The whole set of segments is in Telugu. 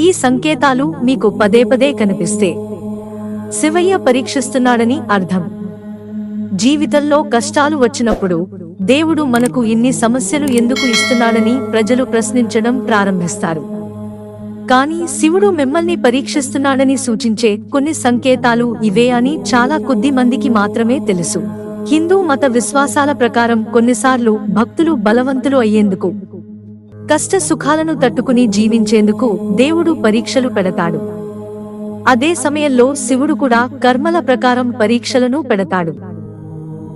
ఈ సంకేతాలు మీకు పదే పదే కనిపిస్తే శివయ్య పరీక్షిస్తున్నాడని అర్థం. జీవితంలో కష్టాలు వచ్చినప్పుడు దేవుడు మనకు ఇన్ని సమస్యలు ఎందుకు ఇస్తున్నాడని ప్రజలు ప్రశ్నించడం ప్రారంభిస్తారు. కానీ శివుడు మిమ్మల్ని పరీక్షిస్తున్నాడని సూచించే కొన్ని సంకేతాలు ఇవే అని చాలా కొద్ది మందికి మాత్రమే తెలుసు. హిందూ మత విశ్వాసాల ప్రకారం కొన్నిసార్లు భక్తులు బలవంతులు అయ్యేందుకు కష్ట సుఖాలను తట్టుకుని జీవించేందుకు దేవుడు పరీక్షలు పెడతాడు. అదే సమయంలో శివుడు కూడా కర్మల ప్రకారం పరీక్షలను పెడతాడు.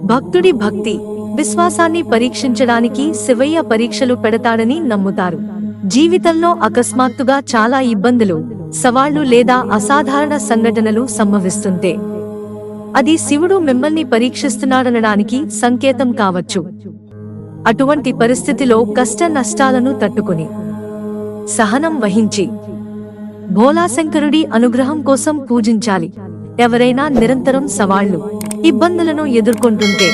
భక్తుడి భక్తి విశ్వాసాన్ని పరీక్షించడానికి శివయ్య పరీక్షలు పెడతాడని నమ్ముతారు. జీవితంలో అకస్మాత్తుగా చాలా ఇబ్బందులు సవాళ్ళు లేదా అసాధారణ సంఘటనలు సంభవిస్తుంటే అది శివుడు మిమ్మల్ని పరీక్షిస్తున్నాడనడానికి సంకేతం కావచ్చు. అటువంటి పరిస్థితిలో కష్ట నష్టాలను తట్టుకుని. సహనం వహించి. భోలాశంకరుడి అనుగ్రహం కోసం పూజించాలి. ఎవరైనా నిరంతరం సవాళ్ళు ఇబ్బందులను ఎదుర్కొంటుంటే.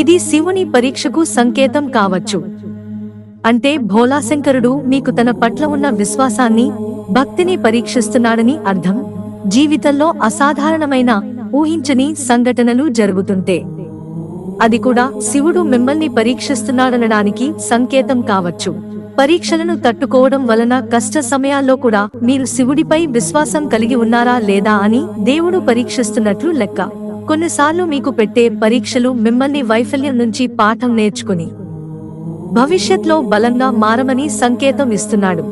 ఇది శివుని పరీక్షకు సంకేతం కావచ్చు. అంటే భోలాశంకరుడు మీకు తన పట్ల ఉన్న విశ్వాసాన్ని భక్తిని పరీక్షిస్తున్నాడని అర్థం? జీవితంలో అసాధారణమైన ఊహించని సంఘటనలు జరుగుతుంటే. అది కూడా శివుడు మిమ్మల్ని పరీక్షిస్తున్నాడనడానికి సంకేతం కావచ్చు. పరీక్షలను తట్టుకోవడం వలన కష్ట సమయాల్లో కూడా మీరు శివుడిపై విశ్వాసం కలిగి ఉన్నారా లేదా అని దేవుడు పరీక్షిస్తున్నట్లు లెక్క. కొన్నిసార్లు మీకు పెట్టే పరీక్షలు మిమ్మల్ని వైఫల్యం నుంచి పాఠం నేర్చుకుని భవిష్యత్లో బలంగా మారమని సంకేతం ఇస్తున్నాడు.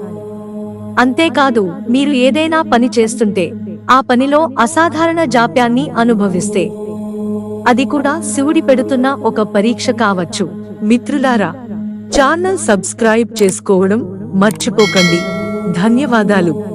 అంతేకాదు మీరు ఏదైనా పని చేస్తుంటే ఆ పనిలో అసాధారణ జాప్యాన్ని అనుభవిస్తే అది కూడా శివుడి పెడుతున్న ఒక పరీక్ష కావచ్చు. మిత్రులారా ఛానల్ సబ్స్క్రైబ్ చేసుకోవడం మర్చిపోకండి. ధన్యవాదాలు.